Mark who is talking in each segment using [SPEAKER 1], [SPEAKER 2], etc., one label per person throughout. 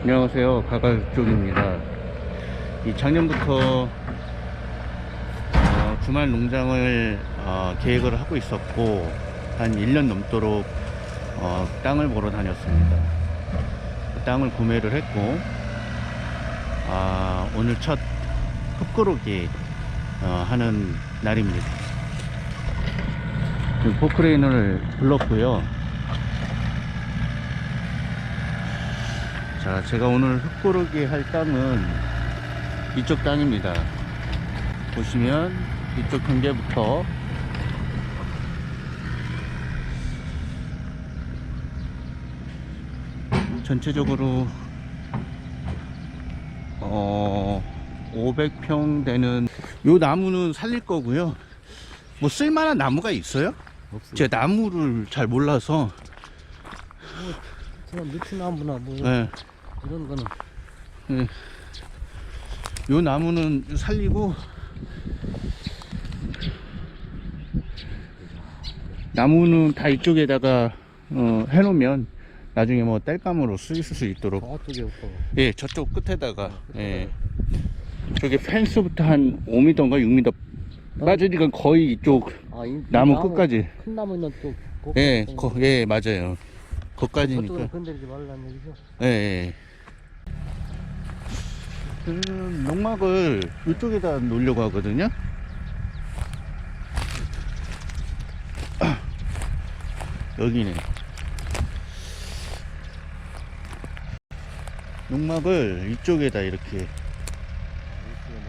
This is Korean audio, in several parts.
[SPEAKER 1] 안녕하세요. 가가족입니다. 이 작년부터 어, 주말 농장을 어, 계획을 하고 있었고 한 1년 넘도록 어, 땅을 보러 다녔습니다. 그 땅을 구매를 했고 아, 오늘 첫 흙고르기 어, 하는 날입니다. 지금 포크레인을 불렀고요. 자, 제가 오늘 흙고르기 할 땅은 이쪽 땅입니다. 보시면 이쪽 경계부터 전체적으로 어 500평 되는 요 나무는 살릴 거고요. 뭐 쓸만한 나무가 있어요?
[SPEAKER 2] 없어요.
[SPEAKER 1] 제가 나무를 잘 몰라서
[SPEAKER 2] 그냥 느티나무나 뭐
[SPEAKER 1] 예.
[SPEAKER 2] 이런 거는.
[SPEAKER 1] 요 나무는 살리고 나무는 다 이쪽에다가 어, 해놓으면 나중에 뭐 땔감으로 쓰일 수 있도록.
[SPEAKER 2] 저쪽에 없고.
[SPEAKER 1] 예 저쪽 끝에다가. 예. 저기 펜스부터 한 5m인가 6m 빠지니까 거의 이쪽
[SPEAKER 2] 아, 이, 이
[SPEAKER 1] 나무 끝까지.
[SPEAKER 2] 큰 나무 있는 쪽
[SPEAKER 1] 예,
[SPEAKER 2] 거기
[SPEAKER 1] 거, 예 맞아요.
[SPEAKER 2] 저쪽은 건드리지 말라는 얘기죠?
[SPEAKER 1] 예, 예. 그 농막을 이쪽에다 놓으려고 하거든요. 여기네. 농막을 이쪽에다 이렇게,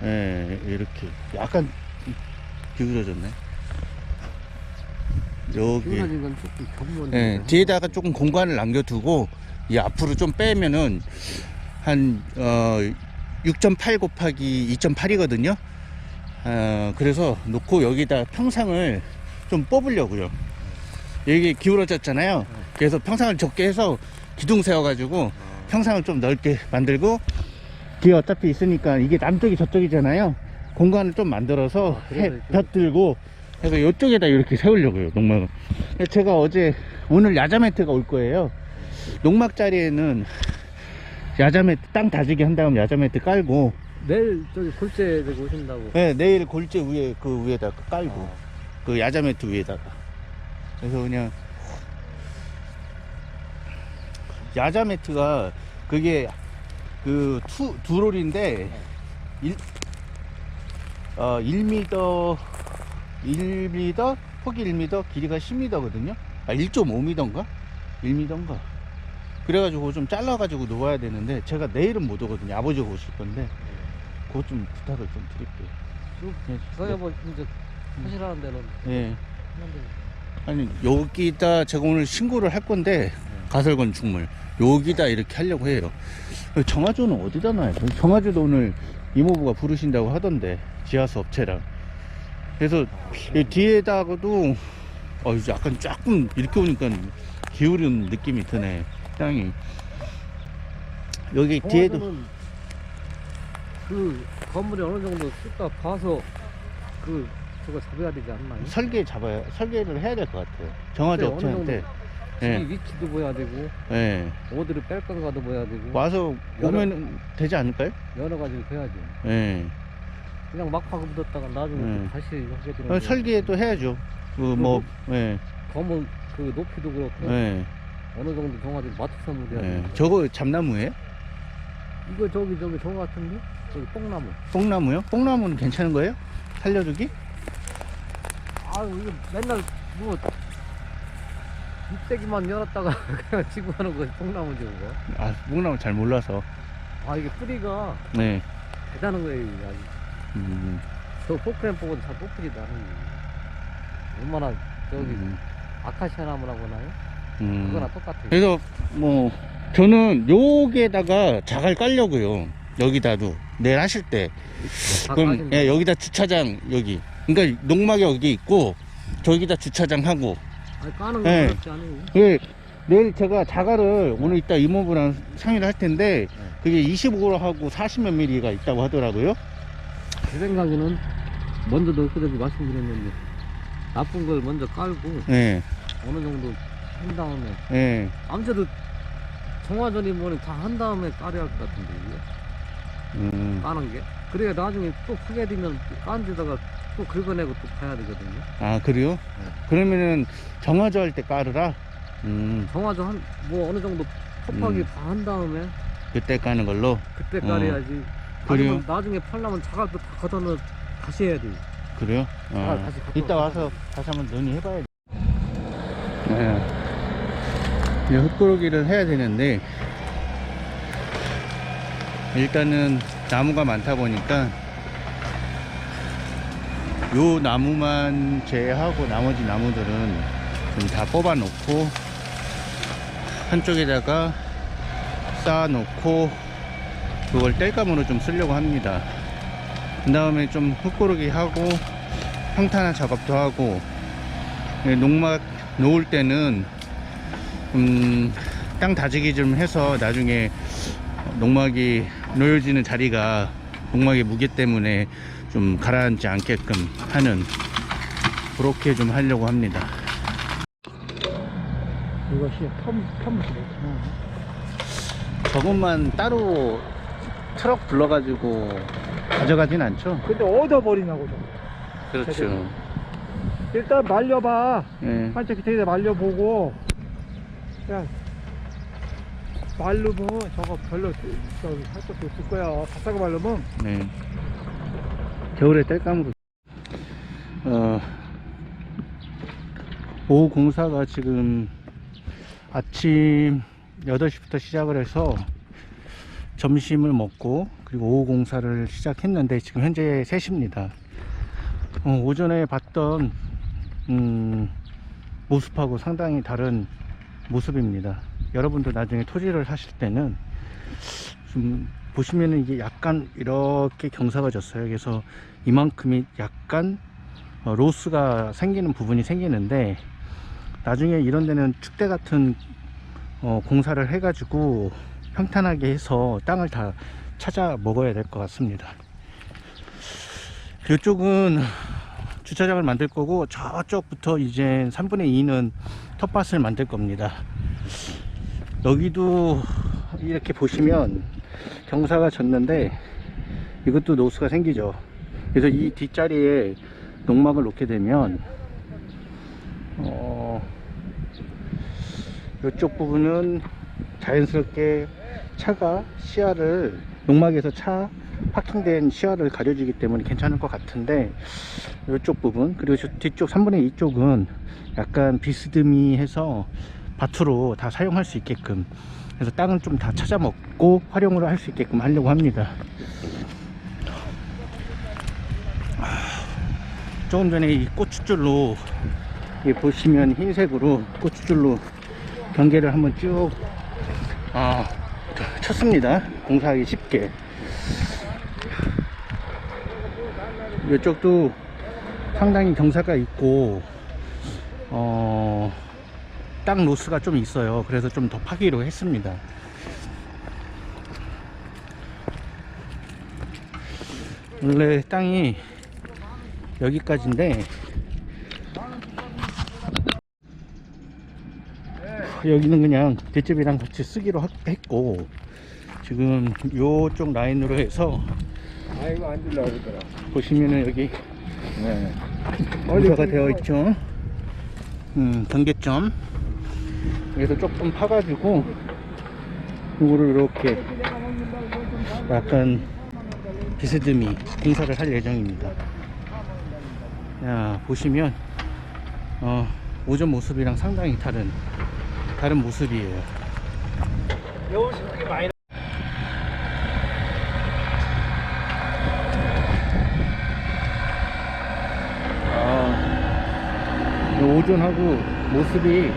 [SPEAKER 1] 예, 이렇게. 약간 기울어졌네. 여기. 예, 뒤에다가 조금 공간을 남겨두고 이 앞으로 좀 빼면은 한 어, 6.8 곱하기 2.8이거든요. 어, 그래서 놓고 여기다 평상을 좀 뽑으려고요. 여기 기울어졌잖아요. 그래서 평상을 적게 해서 기둥 세워가지고 평상을 좀 넓게 만들고 뒤에 어차피 있으니까 이게 남쪽이 저쪽이잖아요. 공간을 좀 만들어서
[SPEAKER 2] 아.
[SPEAKER 1] 볕 들고 해서 이쪽에다 이렇게 세우려고요. 농막을. 제가 어제 오늘 야자 매트가 올 거예요. 농막 자리에는 야자 매트 땅 다지기 한 다음 야자 매트 깔고.
[SPEAKER 2] 내일 저기 골재 저기 오신다고.
[SPEAKER 1] 네, 내일 골재 위에 그 위에다가 깔고.
[SPEAKER 2] 아,
[SPEAKER 1] 그 야자 매트 위에다가. 그래서 그냥 야자 매트가 그게 그 투, 두 롤인데 일, 어, 1m 1m 폭이 1m 길이가 10m거든요. 아 1.5m인가? 1m인가 그래가지고 좀 잘라가지고 놓아야 되는데 제가 내일은 못 오거든요. 아버지가 오실 건데 그것 좀 부탁을 좀 드릴게요.
[SPEAKER 2] 쭉
[SPEAKER 1] 네,
[SPEAKER 2] 저야 뭐 이제 하시라는 데는
[SPEAKER 1] 네.
[SPEAKER 2] 하는데
[SPEAKER 1] 아니 여기다 제가 오늘 신고를 할 건데 가설건 죽물. 여기다 이렇게 하려고 해요. 정화조는 어디다 놔요 정화조도 오늘 이모부가 부르신다고 하던데 지하수 업체랑. 그래서 이 뒤에다가도 어 이제 약간 조금 이렇게 오니까 기울은 느낌이 드네 땅이 여기 뒤에도
[SPEAKER 2] 그 건물이 어느 정도 쓸까 봐서 그 저거 잡아야 되지 않나요?
[SPEAKER 1] 설계 잡아야 설계를 해야 될 것 같아요
[SPEAKER 2] 근데 어느
[SPEAKER 1] 업체한테 예,
[SPEAKER 2] 위치도 봐야 되고
[SPEAKER 1] 예.
[SPEAKER 2] 어디를 뺄 건가도 봐야 되고
[SPEAKER 1] 와서 오면 되지 않을까요?
[SPEAKER 2] 여러 가지를 해야죠.
[SPEAKER 1] 예.
[SPEAKER 2] 그냥 막 파고 묻었다가 나중에
[SPEAKER 1] 네.
[SPEAKER 2] 다시 하게 되는
[SPEAKER 1] 어,
[SPEAKER 2] 거.
[SPEAKER 1] 설계도 해야죠. 그 뭐, 예,
[SPEAKER 2] 검은 그 높이도 그렇고
[SPEAKER 1] 예,
[SPEAKER 2] 어느 정도 정화를 맞춰서 묻어야
[SPEAKER 1] 예.
[SPEAKER 2] 돼.
[SPEAKER 1] 저거 잡나무예요?
[SPEAKER 2] 이거 저기 저기 저거 같은데 저기 뽕나무.
[SPEAKER 1] 뽕나무요? 뽕나무는 괜찮은 거예요? 살려주기?
[SPEAKER 2] 아유 이거 맨날 뭐 잎새기만 열었다가 그냥 지고 하는 거 뽕나무지 그거.
[SPEAKER 1] 아, 뽕나무 잘 몰라서.
[SPEAKER 2] 아 이게 뿌리가
[SPEAKER 1] 네.
[SPEAKER 2] 대단한 거예요. 이게 아주.
[SPEAKER 1] 음,
[SPEAKER 2] 저 포크램 뽑아도 잘 뽑히지도 않아요. 얼마나 저기
[SPEAKER 1] 음,
[SPEAKER 2] 아카시아 나무라고 하나요?
[SPEAKER 1] 음.
[SPEAKER 2] 그거랑 똑같아요.
[SPEAKER 1] 그래서 뭐 저는 여기에다가 자갈 깔려고요. 여기다도 내일 하실 때.
[SPEAKER 2] 다
[SPEAKER 1] 그럼. 예, 여기다 주차장 여기. 그러니까 농막이 여기 있고 저기다 주차장 하고.
[SPEAKER 2] 아니, 까는 거
[SPEAKER 1] 네.
[SPEAKER 2] 어렵지 않아요.
[SPEAKER 1] 그 내일 제가 자갈을 오늘 이따 이모부랑 상의를 할 텐데 그게 25하고 40몇 미리가 있다고 하더라고요.
[SPEAKER 2] 제 생각에는 먼저도 엊그저께 말씀드렸는데 나쁜 걸 먼저 깔고
[SPEAKER 1] 네,
[SPEAKER 2] 어느 정도 한 다음에
[SPEAKER 1] 네.
[SPEAKER 2] 아무래도 정화전이 뭐니 다 한 다음에 깔아야 할 것 같은데 이게
[SPEAKER 1] 음,
[SPEAKER 2] 까는 게 그래야 나중에 또 크게 되면 깐 데다가 또 긁어내고 또 파야 되거든요
[SPEAKER 1] 아 그래요?
[SPEAKER 2] 네.
[SPEAKER 1] 그러면은 정화조 할 때 깔으라. 음,
[SPEAKER 2] 정화전 한뭐 어느 정도 톱하기
[SPEAKER 1] 음.
[SPEAKER 2] 다 한 다음에
[SPEAKER 1] 그때 까는 걸로.
[SPEAKER 2] 그때
[SPEAKER 1] 어.
[SPEAKER 2] 깔아야지
[SPEAKER 1] 그래요?
[SPEAKER 2] 아니면 나중에 팔려면 자갈도 다 걷어넣어 다시 해야 돼
[SPEAKER 1] 그래요? 어.
[SPEAKER 2] 아, 다시 갖고
[SPEAKER 1] 이따
[SPEAKER 2] 와서.
[SPEAKER 1] 와서 다시 한번 논의해봐야 돼. 네. 흙고르기를 해야 되는데 일단은 나무가 많다 보니까 요 나무만 제외하고 나머지 나무들은 좀 다 뽑아 놓고 한쪽에다가 쌓아 놓고 그걸 땔감으로 좀 쓰려고 합니다. 그 다음에 좀 흙고르기 하고 평탄화 작업도 하고 예, 농막 놓을 때는 음, 땅 다지기 좀 해서 나중에 농막이 놓여지는 자리가 농막의 무게 때문에 좀 가라앉지 않게끔 하는 그렇게 좀 하려고 합니다.
[SPEAKER 2] 이것이 펌, 펌도 못하나
[SPEAKER 1] 저것만 따로 트럭 불러가지고 가져가진 않죠?
[SPEAKER 3] 근데 얻어버리냐고 좀.
[SPEAKER 1] 그렇죠.
[SPEAKER 3] 일단 말려봐.
[SPEAKER 1] 예.
[SPEAKER 3] 한쪽 기태에다 말려보고. 그냥 말르면 저거 별로 저기 할 것도 없을 거야. 바싹 말르면
[SPEAKER 1] 네. 겨울에 땔감으로. 어, 오후 공사가 지금 아침 8시부터 시작을 해서 점심을 먹고 그리고 오후 공사를 시작했는데 지금 현재 3시입니다. 어, 오전에 봤던 음, 모습하고 상당히 다른 모습입니다. 여러분도 나중에 토지를 하실 때는 좀 보시면은 이게 약간 이렇게 경사가 졌어요. 그래서 이만큼이 약간 어, 로스가 생기는 부분이 생기는데 나중에 이런 데는 축대 같은 어, 공사를 해 가지고 평탄하게 해서 땅을 다 찾아 먹어야 될 것 같습니다. 이쪽은 주차장을 만들 거고 저쪽부터 이제 3분의 2는 텃밭을 만들 겁니다. 여기도 이렇게 보시면 경사가 졌는데 이것도 노수가 생기죠. 그래서 이 뒷자리에 농막을 놓게 되면 어, 이쪽 부분은 자연스럽게 차가 시야를 농막에서 차 파킹된 시야를 가려주기 때문에 괜찮을 것 같은데 이쪽 부분 그리고 저 뒤쪽 3분의 2쪽은 약간 비스듬히해서 밭으로 다 사용할 수 있게끔 그래서 땅을 좀다 찾아 먹고 활용을 할 수 있게끔 하려고 합니다. 조금 전에 이 고추줄로 이 보시면 흰색으로 고추줄로 경계를 한번 쭉 아, 쳤습니다. 공사하기 쉽게 이쪽도 상당히 경사가 있고 어, 땅 로스가 좀 있어요. 그래서 좀 더 파기로 했습니다. 원래 땅이 여기까지인데 여기는 그냥 뒷집이랑 같이 쓰기로 하- 했고 지금 요쪽 라인으로 해서
[SPEAKER 3] 아이고 안 들려 그러더라.
[SPEAKER 1] 보시면은 여기
[SPEAKER 3] 네.
[SPEAKER 1] 어디가 되어 있죠 음, 경계점 여기서 조금 파가지고 요거를 이렇게 약간 비스듬히 공사를 할 예정입니다 야 보시면 어, 오전 모습이랑 상당히 다른 다른 모습이에요
[SPEAKER 3] 여우 식당이 많이
[SPEAKER 1] 오전하고 모습이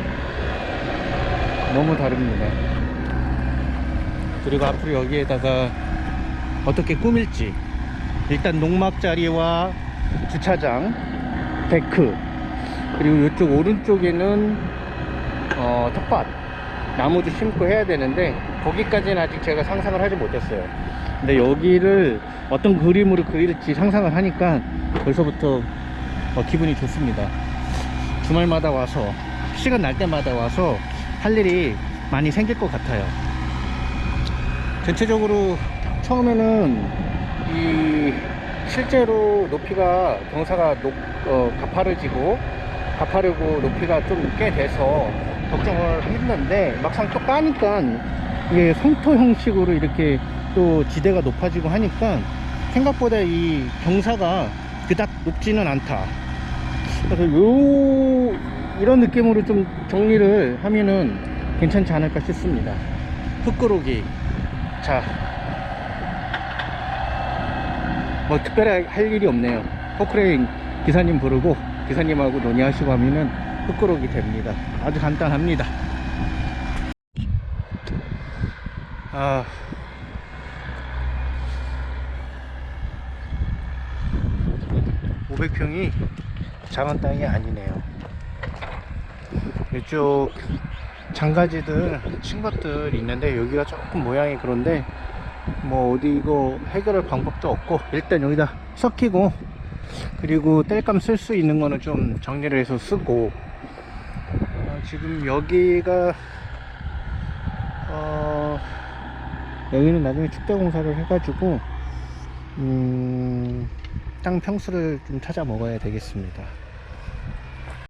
[SPEAKER 1] 너무 다릅니다. 그리고 앞으로 여기에다가 어떻게 꾸밀지. 일단 농막 자리와 주차장, 데크, 그리고 이쪽 오른쪽에는 어, 텃밭, 나무도 심고 해야 되는데 거기까지는 아직 제가 상상을 하지 못했어요. 근데 여기를 어떤 그림으로 그릴지 상상을 하니까 벌써부터 어, 기분이 좋습니다. 주말마다 와서 시간 날 때마다 와서 할 일이 많이 생길 것 같아요. 전체적으로 처음에는 이 실제로 높이가 경사가 높, 어, 가파르지고 가파르고 높이가 좀 꽤 돼서 걱정을 했는데 막상 또 까니까 이게 성토 형식으로 이렇게 또 지대가 높아지고 하니까 생각보다 이 경사가 그닥 높지는 않다. 그래서 요 이런 느낌으로 좀 정리를 하면은 괜찮지 않을까 싶습니다. 흙그로기. 자, 뭐 특별히 할 일이 없네요. 포크레인 기사님 부르고 기사님하고 논의하시고 하면은 흙그로기 됩니다. 아주 간단합니다. 아. (500평이) 작은 땅이 아니네요 이쪽 장가지들 친 것들 있는데 여기가 조금 모양이 그런데 뭐 어디 이거 해결할 방법도 없고 일단 여기다 섞이고 그리고 땔감 쓸 수 있는 거는 좀 정리를 해서 쓰고 어, 지금 여기가 어 여기는 나중에 축대 공사를 해가지고 음, 땅 평수를 좀 찾아 먹어야 되겠습니다.